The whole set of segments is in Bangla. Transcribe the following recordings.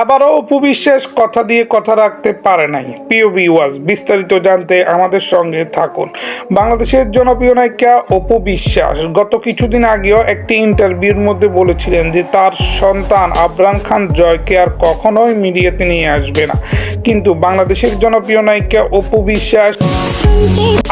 আবারও উপবিশ্বাস কথা দিয়ে কথা রাখতে পারে নাই। পিওবি ওয়াজ বিস্তারিত জানতে আমাদের সঙ্গে থাকুন। বাংলাদেশের জনপ্রিয় নায়িকা অপু বিশ্বাস গত কিছুদিন আগেও একটি ইন্টারভিউর মধ্যে বলেছিলেন যে তার সন্তান আবরাম খান জয়কে আর কখনোই মিডিয়াতে নিয়ে আসবে না। কিন্তু বাংলাদেশের জনপ্রিয় নায়িকা অপু বিশ্বাস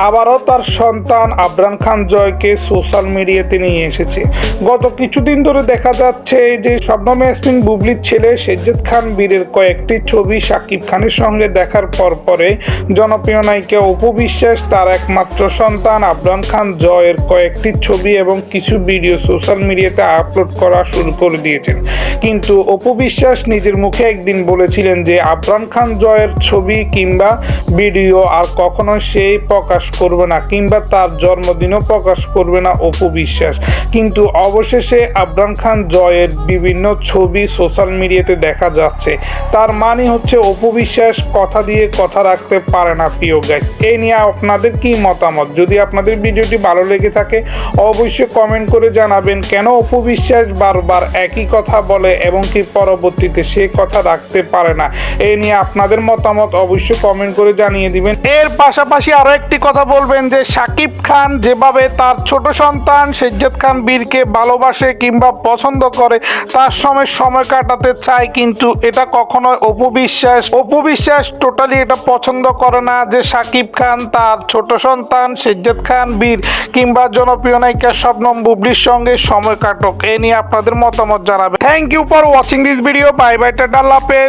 আবারও তার সন্তান আবরান খান জয়কে সোশ্যাল মিডিয়াতে নিয়ে এসেছে। গত কিছুদিন ধরে দেখা যাচ্ছে যে শবনম ইয়াসমিন বুবলির ছেলে সেজ্জেদ খান বীরের কয়েকটি ছবি সাকিব খানের সঙ্গে দেখার পর পরে জনপ্রিয় নায়িকা অপু বিশ্বাস, তার একমাত্র সন্তান আবরাম খান জয়ের কয়েকটি ছবি এবং কিছু ভিডিও সোশ্যাল মিডিয়াতে আপলোড করা শুরু করে দিয়েছেন। কিন্তু অপু বিশ্বাস নিজের মুখে একদিন বলেছিলেন যে আবরান খান জয়ের ছবি কিংবা ভিডিও আর কখনো সেই প্রকাশ করবে না কিংবা তার জন্মদিনও প্রকাশ করবে না, অপু বিশ্বাস। কিন্তু অবশেষে আবরাম খান জয়ের বিভিন্ন ছবি সোশ্যাল মিডিয়াতে দেখা যাচ্ছে। তার মানে হচ্ছে অপু বিশ্বাস কথা দিয়ে কথা রাখতে পারে না, প্রিয় গাইস এই নিয়ে আপনাদের কি মতামত? যদি আপনাদের ভিডিওটি ভালো লেগে থাকে, অবশ্যই কমেন্ট করে জানাবেন কেন অপু বিশ্বাস বারবার একই কথা বলে এবং কি পরবর্তীতে সে কথা রাখতে পারে না। এই নিয়ে আপনাদের মতামত অবশ্যই কমেন্ট করে জানিয়ে দিবেন। এর পাশাপাশি আরও একটি কথা বলবেন যে সাকিব খান যেভাবে তার ছোট সন্তান সেজ্জাদ খান বীরকে ভালোবাসে কিংবা পছন্দ করে, তার সময় সময় কাটাতে চায়, কিন্তু এটা কখনো অপবিশ্বাস অপবিশ্বাস টোটালি এটা পছন্দ করে না যে সাকিব খান তার ছোট সন্তান সেজ্জাদ খান বীর কিংবা জনপ্রিয় নায়িকা শবনম বুবলির সঙ্গে সময় কাটক। এ নিয়ে আপনাদের মতামত জানাবে thank you for watching this video bye bye tata হাফেজ।